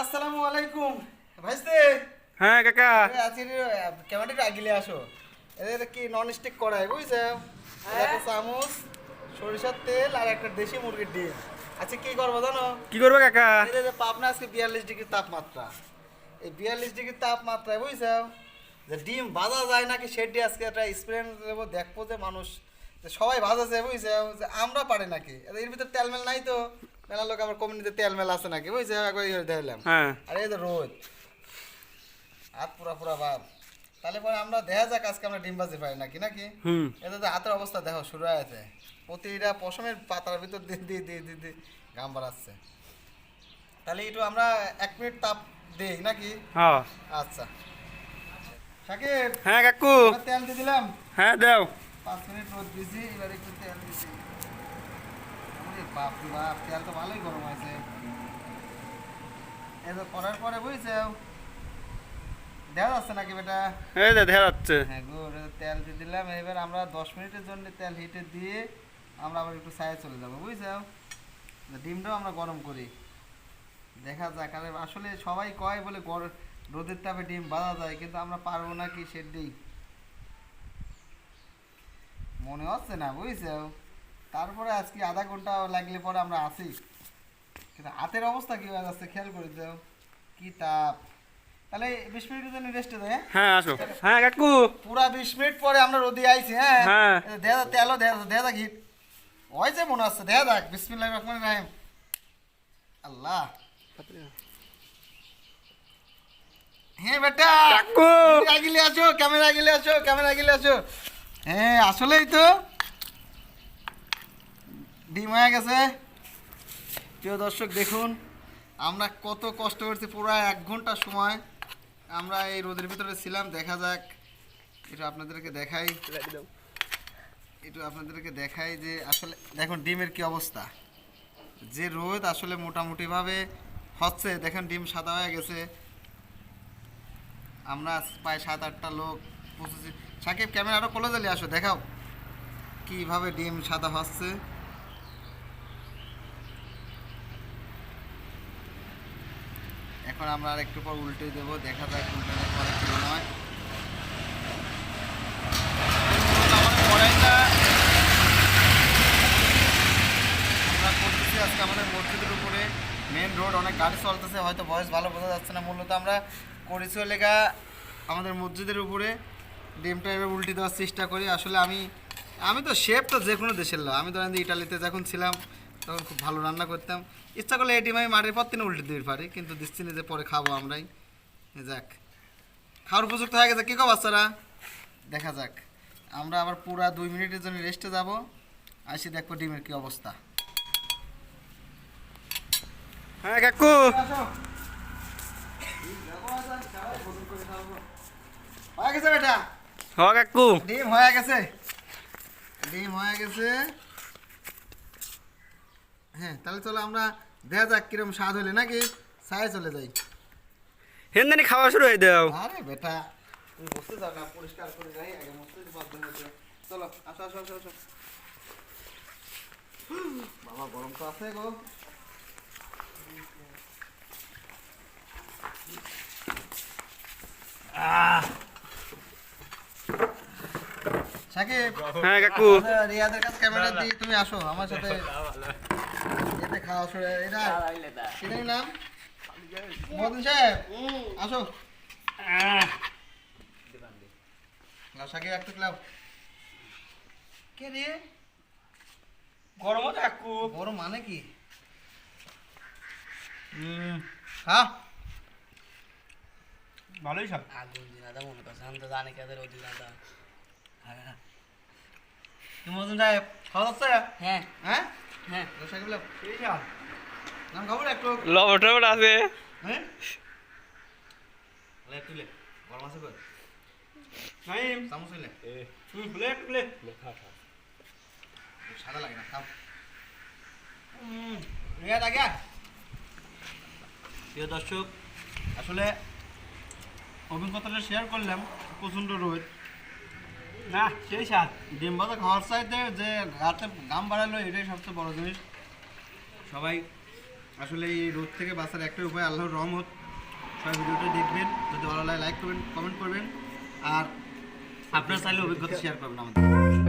আসসালামু আলাইকুম। ভাইস্তে। হ্যাঁ কাকা। আজকে ক্যামেরাটা একটু আগিলে আসো। এদের কি নন স্টিক কড়াই বুঝছ? একটা চামচ সরিষার তেল আর একটা দেশি মুরগির ডিম। আচ্ছা কি করব জানো? কি করবে কাকা? এই পাবনা আজকে বিয়াল্লিশ ডিগ্রি তাপমাত্রা। এই বিয়াল্লিশ ডিগ্রি তাপমাত্রায় বুঝছ? যে ডিম ভাজা যায় নাকি সেটি আজকে একটা এক্সপিরিয়েন্স দেবো দেখব যে মানুষ সবাই ভাজাছে বুঝছ? আমরা পারি নাকি? এর ভিতরে তেলমেল নাই তো। মেলা লোক আবার কমিউনিতে তেলমেল আছে নাকি? বুঝছ? একবার ইয়ে দেখলাম হ্যাঁ। আর এই যে রোদ। হাত পুরা পুরা ভাব তাহলে পরে আমরা দেখা যাক আজকে আমরা ডিম বাজি পাই নাকি নাকি? হুম। এতে তো হাতের অবস্থা দেখো শুরু হয়েছে প্রতিটা পশমের পাতার ভিতর দিয়ে দিয়ে দিয়ে দিয়ে দিয়ে ঘাম বাড়াচ্ছে। তাহলে একটু আমরা এক মিনিট তাপ দেই নাকি? হ্যাঁ। আচ্ছা। সাকিব হ্যাঁ কাকু। তেল দিয়ে দিলাম। হ্যাঁ দাও। পাঁচ মিনিট রোদ দিয়েছি এবার একটু তেল দিয়েছি। বাপ বাপ তেল তো ভালোই গরম হয়েছে। এটা করার পরে বুঝছ? দেখা যাচ্ছে নাকি বেটা? এই যে দেখা যাচ্ছে। হ্যাঁ গুড় তেল দিয়ে দিলাম এবার আমরা দশ মিনিটের জন্য তেল হিটে দিয়ে আমরা আবার একটু সাইড চলে যাব বুঝছ? ডিমটাও আমরা গরম করি। দেখা যাক আরে আসলে সবাই কয় বলে গর- রোদের তাপে ডিম বাঁধা যায় কিন্তু আমরা পারব না কি সেটাই মনে হচ্ছে না বুঝছ? তারপরে আজকে আধা ঘণ্টা লাগলে পরে আমরা আসি। কিন্তু হাতের অবস্থা কি হয়ে যাচ্ছে খেয়াল করে দাও। কি তাপ। তাহলে বিশ মিনিটের জন্য রেস্টে দেয় হ্যাঁ? আসো। হ্যাঁ কাকু। পুরা বিশ মিনিট পরে আমরা রোদে আইছি হ্যাঁ? হ্যাঁ। দেখা তেলও দেখা যাক দেখা। যাক হিট হয়েছে মনে হচ্ছে দেখা বিসমিল্লাহ রহমান রাহিম আল্লাহ। হ্যাঁ বেটা! কাকু! আগিলে আছো ক্যামেরা আগিলে আছো ক্যামেরা আগিলে আছো। হ্যাঁ আসলেই তো। ডিম হয়ে গেছে। প্রিয় দর্শক দেখুন আমরা কত কষ্ট করছি পুরো এক ঘণ্টা সময়। আমরা এই রোদের ভিতরে ছিলাম দেখা যাক। একটু আপনাদেরকে দেখাই। একটু আপনাদেরকে দেখাই যে আসলে দেখুন ডিমের কি অবস্থা। যে রোদ আসলে মোটামুটিভাবে হচ্ছে দেখেন ডিম সাদা হয়ে গেছে। আমরা প্রায় সাত আটটা লোক পৌঁছেছি। সাকিব, ক্যামেরা আরও কলে জালি আসো, দেখাও। কীভাবে ডিম সাদা হচ্ছে। এখন আমরা আর একটু পর উল্টে দেবো, দেখা আমরা করতেছি আজকে আমাদের মসজিদের উপরে। মেন রোড অনেক গাড়ি চলতেছে, হয়তো ভয়েস ভালো বোঝা যাচ্ছে না, মূলত আমরা করেছি লেগা আমাদের মসজিদের উপরে। ডিমটা এবার উল্টে দেওয়ার চেষ্টা করি। আসলে আমি আমি তো শেফ তো যে কোনো দেশের লোক। আমি ধরেন ইটালিতে যখন ছিলাম তখন খুব ভালো রান্না করতাম। ইচ্ছা করলে এই ডিম আমি মাটির পর তিনে উল্টে দিতে পারি কিন্তু দিচ্ছি না যে পরে খাব আমরাই। যাক। খাওয়ার উপযুক্ত হয়ে গেছে। কী কো বাচ্চারা দেখা যাক। আমরা আবার পুরা দুই মিনিটের জন্য রেস্টে যাব। আসি দেখব ডিমের কি অবস্থা। হ্যাঁ কাকু। হয়ে গেছে বেটা। হ কাকু। ডিম হয়ে গেছে। ডিম হয়ে গেছে। হ্যাঁ তাহলে চলো আমরা দেখা যাক কিরম স্বাদ হলে নাকি সায়ে চলে যাই। হেনদানি খাওয়া শুরু হয়ে দাও। আরে বেটা তুমি বসতে চাও না পরিষ্কার করে যাই আগে বসতে তো বাধ্য হয়েছে চলো আসো আসো আসো আসো। বাবা গরম তো আছে গো। আহ। সাকিব হ্যাঁ কাকু। রিয়াদের কাছে ক্যামেরা দিয়ে তুমি আসো আমার সাথে এতে খাওয়া শুরু এটা নাম? মদন সাহেব। আসো। লাও সাকিব একটু কে রে? গরম কাকু বড় মানে কি? হ্যাঁ ভালোই সব আগুন দিনাদা মনে করছে আমি তো জানি কাদের ওই দিনাদা তুমি সাহেব খাওয়া যাচ্ছে? হ্যাঁ। হ্যাঁ? হ্যাঁ। একটু। লবণ টবণ আছে। হ্যাঁ? লে একটু লে গরম আছে কই? নাইম চামচ হইলে। হুম প্লেট প্লেট সাদা লাগে না খাও। রিয়াদ আগে প্রিয় দর্শক আসলে অভিজ্ঞতাটা শেয়ার করলাম প্রচণ্ড রোদ। না, সেই ডিম চাইতে যে বাড়ালো, এটাই সবচেয়ে জিনিস। সবাই, আসলে এই রোদ থেকে বাঁচার একটাই উপায়, আল্লাহর রহমত। সবাই ভিডিওটা দেখবেন, যদি ভালো লাগে লাইক করবেন কমেন্ট করবেন। আর আপনার চাইলে অভিজ্ঞতা শেয়ার করবেন আমাদের।